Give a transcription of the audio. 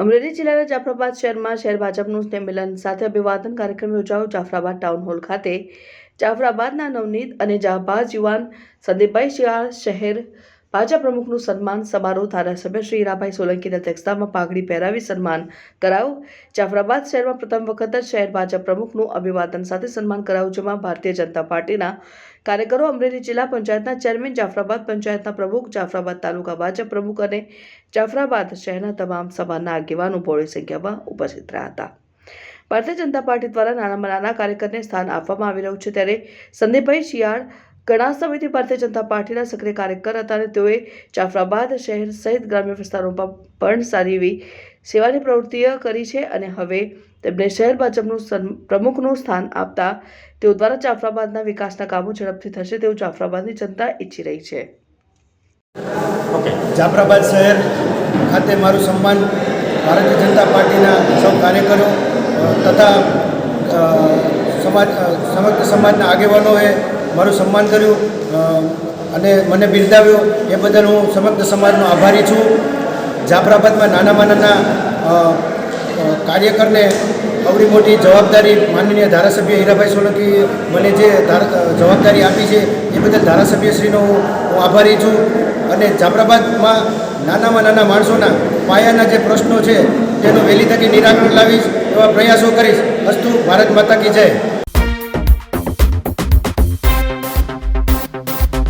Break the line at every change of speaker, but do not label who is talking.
અમરેલી જિલ્લાના જાફરાબાદ શહેરમાં શહેર ભાજપનું સ્નેહમિલન સાથે અભિવાદન કાર્યક્રમ યોજાયો. જાફરાબાદ ટાઉન હોલ ખાતે જાફરાબાદના નવનીત અને જાબાઝ યુવાન સંદીપભાઈ શિયાળ શહેર ભાજપ પ્રમુખનું સન્માન સમારોહ ધારાસભ્ય શ્રી હીરાભાઈ સોલંકીના અધ્યક્ષતામાં પાઘડી પહેરાવી સન્માન કરાયું. જાફરાબાદ શહેરમાં પ્રથમ વખત જ શહેર ભાજપ પ્રમુખનું અભિવાદન સાથે સન્માન કરાયું, જેમાં ભારતીય જનતા પાર્ટીના કાર્યકરો, અમરેલી જિલ્લા પંચાયતના ચેરમેન, જાફરાબાદ પંચાયતના પ્રમુખ, જાફરાબાદ તાલુકા ભાજપ પ્રમુખ અને જાફરાબાદ શહેરના તમામ સભાના આગેવાનો બહોળી સંખ્યામાં ઉપસ્થિત રહ્યા હતા. ભારતીય જનતા પાર્ટી દ્વારા નાનામાં નાના કાર્યકરને સ્થાન આપવામાં આવી રહ્યું છે. ત્યારે સંદીપભાઈ શિયાળ ઘણા સમયથી ભારતીય જનતા પાર્ટીના સક્રિય કાર્યકર હતા અને તેઓએ જાફરાબાદ શહેર સહિત ગ્રામ્ય વિસ્તારોમાં પણ સારી એવી સેવાની પ્રવૃત્તિઓ કરી છે અને હવે તેમને શહેર ભાજપનું સન્- પ્રમુખનું સ્થાન આપતા તેઓ દ્વારા જાફરાબાદના વિકાસના કામો ઝડપથી થશે તેવું જાફરાબાદની જનતા ઈચ્છી રહી છે.
ઓકે.
જાફરાબાદ શહેર ખાતે મારું સન્માન ભારતીય જનતા પાર્ટીના સૌ કાર્યકરો તથા સમાજ સમગ્ર સમાજના આગેવાનોએ મારું સન્માન કર્યું અને મને બિરદાવ્યો. એ બદલ હું સમગ્ર સમાજનો આભારી છું. જાફરાબાદમાં નાનામાં નાના કાર્યકરને અવડી મોટી જવાબદારી માનનીય ધારાસભ્ય હીરાભાઈ સોલંકી મને જે જવાબદારી આપી છે, એ બદલ ધારાસભ્યશ્રીનો હું આભારી છું. અને જાફરાબાદમાં નાનામાં નાના માણસોના પાયાના જે પ્રશ્નો છે, તેનું વહેલી તકે નિરાકરણ લાવીશ એવા પ્રયાસો કરીશ. અસ્તુ, ભારત માતા કી જય.